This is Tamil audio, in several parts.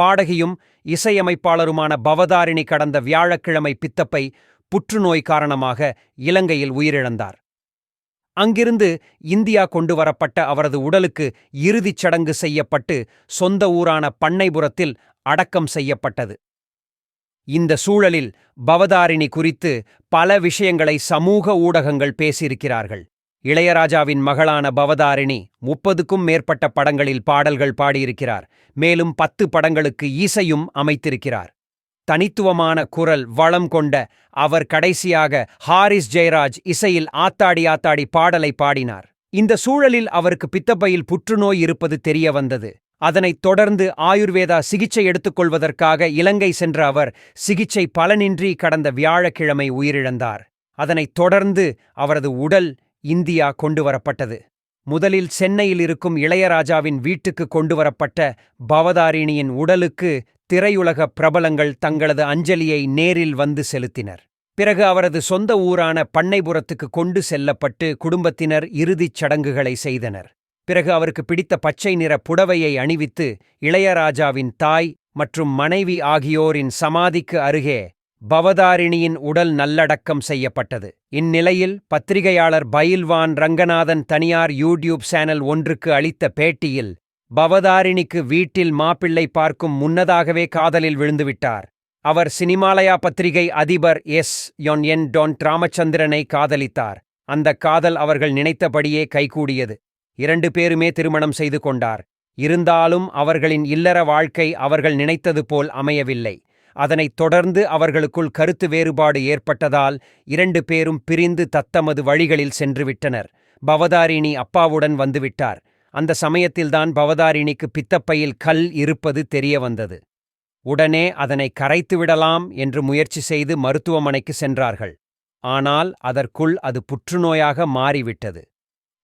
பாடகியும் இசையமைப்பாளருமான பவதாரிணி கடந்த வியாழக்கிழமை பித்தப்பை புற்றுநோய் காரணமாக இலங்கையில் உயிரிழந்தார். அங்கிருந்து இந்தியா கொண்டு வரப்பட்ட அவரது உடலுக்கு இறுதிச் சடங்கு செய்யப்பட்டு சொந்த ஊரான பண்ணைபுரத்தில் அடக்கம் செய்யப்பட்டது. இந்த சூழலில் பவதாரிணி குறித்து பல விஷயங்களை சமூக ஊடகங்கள் பேசியிருக்கிறார்கள். இளையராஜாவின் மகளான பவதாரிணி முப்பதுக்கும் மேற்பட்ட படங்களில் பாடல்கள் பாடியிருக்கிறார். மேலும் பத்து படங்களுக்கு இசையும் அமைத்திருக்கிறார். தனித்துவமான குரல் வளம் கொண்ட அவர் கடைசியாக ஹாரிஸ் ஜெயராஜ் இசையில் ஆத்தாடி ஆத்தாடி பாடலை பாடினார். இந்த சூழலில் அவருக்கு பித்தப்பையில் புற்றுநோய் இருப்பது தெரிய வந்தது அதனைத் தொடர்ந்து ஆயுர்வேதா சிகிச்சை எடுத்துக்கொள்வதற்காக இலங்கை சென்ற அவர் சிகிச்சை பலனின்றி கடந்த வியாழக்கிழமை உயிரிழந்தார். அதனைத் தொடர்ந்து அவரது உடல் இந்தியா கொண்டுவரப்பட்டது. முதலில் சென்னையில் இருக்கும் இளையராஜாவின் வீட்டுக்கு கொண்டுவரப்பட்ட பவதாரிணியின் உடலுக்கு திரையுலக பிரபலங்கள் தங்களது அஞ்சலியை நேரில் வந்து செலுத்தினர். பிறகு அவரது சொந்த ஊரான பண்ணைபுரத்துக்கு கொண்டு செல்லப்பட்டு குடும்பத்தினர் இறுதிச் சடங்குகளை செய்தனர். பிறகு அவருக்கு பிடித்த பச்சை நிற புடவையை அணிவித்து இளையராஜாவின் தாய் மற்றும் மனைவி ஆகியோரின் சமாதிக்கு அருகே பவதாரிணியின் உடல் நல்லடக்கம் செய்யப்பட்டது. இந்நிலையில் பத்திரிகையாளர் பயில்வான் ரங்கநாதன் தனியார் யூடியூப் சேனல் ஒன்றுக்கு அளித்த பேட்டியில் பவதாரிணிக்கு வீட்டில் மாப்பிள்ளை பார்க்கும் முன்னதாகவே காதலில் விழுந்துவிட்டார். அவர் சினிமாலயா பத்திரிகை அதிபர் எஸ். யொன் என். டொன் ராமச்சந்திரனை காதலித்தார். அந்த காதல் அவர்கள் நினைத்தபடியே கைகூடியது. இரண்டு பேருமே திருமணம் செய்து கொண்டார். இருந்தாலும் அவர்களின் இல்லற வாழ்க்கை அவர்கள் நினைத்தது போல் அமையவில்லை. அதனைத் தொடர்ந்து அவர்களுக்குள் கருத்து வேறுபாடு ஏற்பட்டதால் இரண்டு பேரும் பிரிந்து தத்தமது வழிகளில் சென்றுவிட்டனர். பவதாரிணி அப்பாவுடன் வந்துவிட்டார். அந்த சமயத்தில்தான் பவதாரிணிக்கு பித்தப்பையில் கல் இருப்பது தெரிய வந்தது உடனே அதனை கரைத்துவிடலாம் என்று முயற்சி செய்து மருத்துவமனைக்கு சென்றார்கள். ஆனால் அதற்குள் அது புற்றுநோயாக மாறிவிட்டது.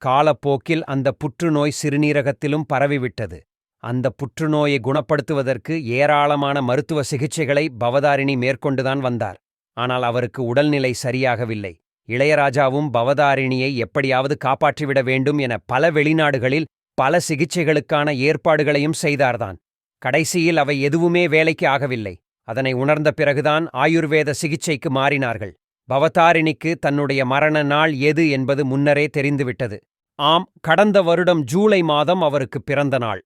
காலப்போக்கில் அந்த புற்றுநோய் சிறுநீரகத்திலும் பரவிவிட்டது. அந்த புற்றுநோயை குணப்படுத்துவதற்கு ஏராளமான மருத்துவ சிகிச்சைகளை பவதாரிணி மேற்கொண்டுதான் வந்தார். ஆனால் அவருக்கு உடல்நிலை சரியாகவில்லை. இளையராஜாவும் பவதாரிணியை எப்படியாவது காப்பாற்றிவிட வேண்டும் என பல வெளிநாடுகளில் பல சிகிச்சைகளுக்கான ஏற்பாடுகளையும் செய்தார்தான். கடைசியில் அவை எதுவுமே வேலைக்கு ஆகவில்லை. அதனை உணர்ந்த பிறகுதான் ஆயுர்வேத சிகிச்சைக்கு மாறினார்கள். பவதாரிணிக்கு தன்னுடைய மரண நாள் எது என்பது முன்னரே தெரிந்துவிட்டது. ஆம் கடந்த வருடம் ஜூலை மாதம் அவருக்கு பிறந்த நாள்.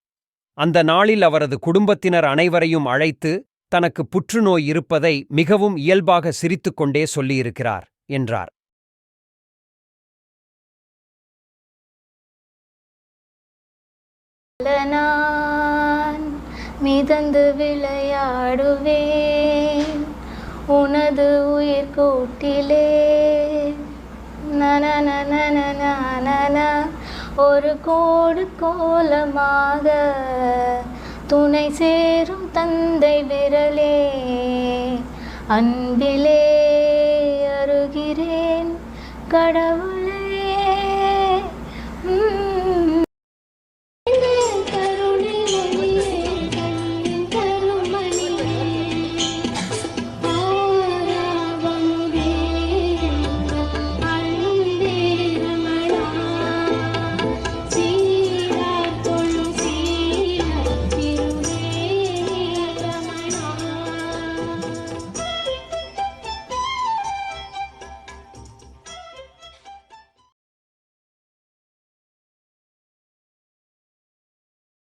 அந்த நாளில் அவரது குடும்பத்தினர் அனைவரையும் அழைத்து தனக்கு புற்றுநோய் இருப்பதை மிகவும் இயல்பாக சிரித்துக்கொண்டே சொல்லியிருக்கிறார் என்றார். நான் மிதந்து விளையாடுவேன் உனது உயிர் கூட்டிலே ஒரு கோடு கோலமாக துணை சேரும் தந்தை விரலே அன்பிலே அருகிறேன் கடவுள்